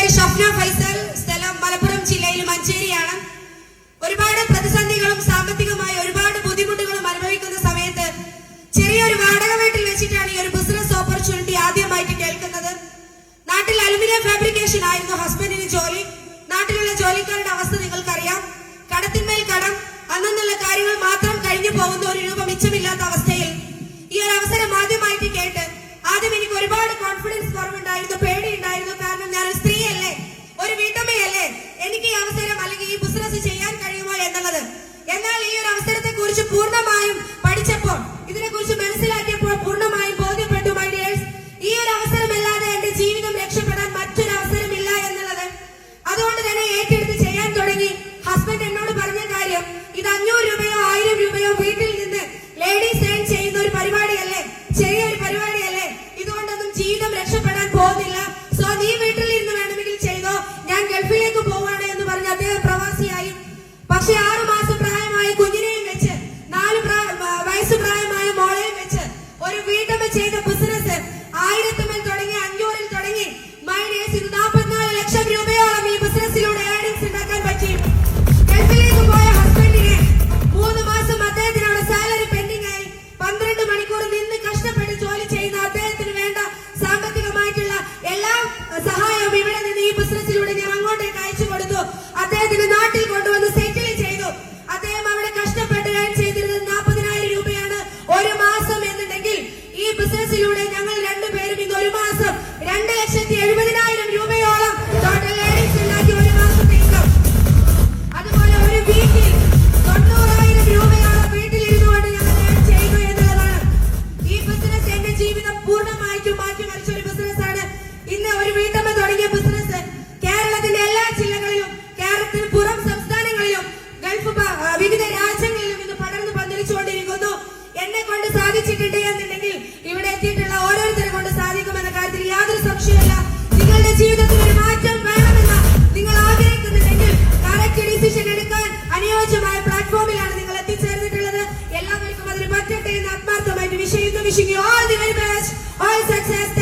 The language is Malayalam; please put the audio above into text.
പേര് ഷഫ്ന ഫൈസൽ സ്ഥലം മലപ്പുറം ജില്ലയിൽ മഞ്ചേരിയാണ്. ഒരുപാട് പ്രതിസന്ധികളും സാമ്പത്തികമായ ഒരുപാട് ബുദ്ധിമുട്ടുകളും അനുഭവിക്കുന്ന സമയത്ത് ചെറിയൊരു വാടക വീട്ടിൽ വെച്ചിട്ടാണ് ഈ ഒരു ബിസിനസ് ഓപ്പർച്യൂണിറ്റി ആദ്യമായിട്ട് കേൾക്കുന്നത്. നാട്ടിൽ അലുമിനിയം ഫാബ്രിക്കേഷൻ ആയിരുന്നു ഹസ്ബൻഡിന് ജോലി. നാട്ടിലുള്ള ജോലിക്കാരുടെ അവസ്ഥ നിങ്ങൾക്കറിയാം. കടത്തിന്മേൽ കടം അന്നെന്നുള്ള കാര്യങ്ങൾ മാത്രം കഴിഞ്ഞു പോകുന്ന ഒരു രൂപ മിച്ചമില്ലാത്ത അവസ്ഥയിൽ ഈ ഒരു അവസരം ആദ്യമായിട്ട് കേട്ട് ആദ്യം എനിക്ക് ഒരുപാട് കോൺഫിഡൻസ് കുറവുണ്ടായിരുന്നു. പേടിയുണ്ടായിരുന്നു അല്ലെങ്കിൽ ചെയ്യാൻ കഴിയുമോ എന്നുള്ളത്. എന്നാൽ ഈ ഒരു അവസരത്തെ കുറിച്ച് പൂർണമായും പഠിച്ചപ്പോൾ ഇതിനെ കുറിച്ച് മനസ്സിലാക്കിയപ്പോൾ പൂർണമായും ബോധ്യപ്പെട്ടു മൈ ഡിയേഴ്സ് ഈ ഒരു അവസരമല്ലാതെ എന്റെ ജീവിതം രക്ഷപ്പെടാൻ മറ്റൊരു അവസരമില്ല എന്നുള്ളത്. അതുകൊണ്ട് തന്നെ ഏറ്റെടുത്ത് ചെയ്യാൻ തുടങ്ങി. ഹസ്ബൻഡ് എന്നോട് പറഞ്ഞ കാര്യം ഇത് അഞ്ഞൂറ് രൂപയോ ആയിരം രൂപയോ വീട്ടിൽ wishing you all the very best, all success.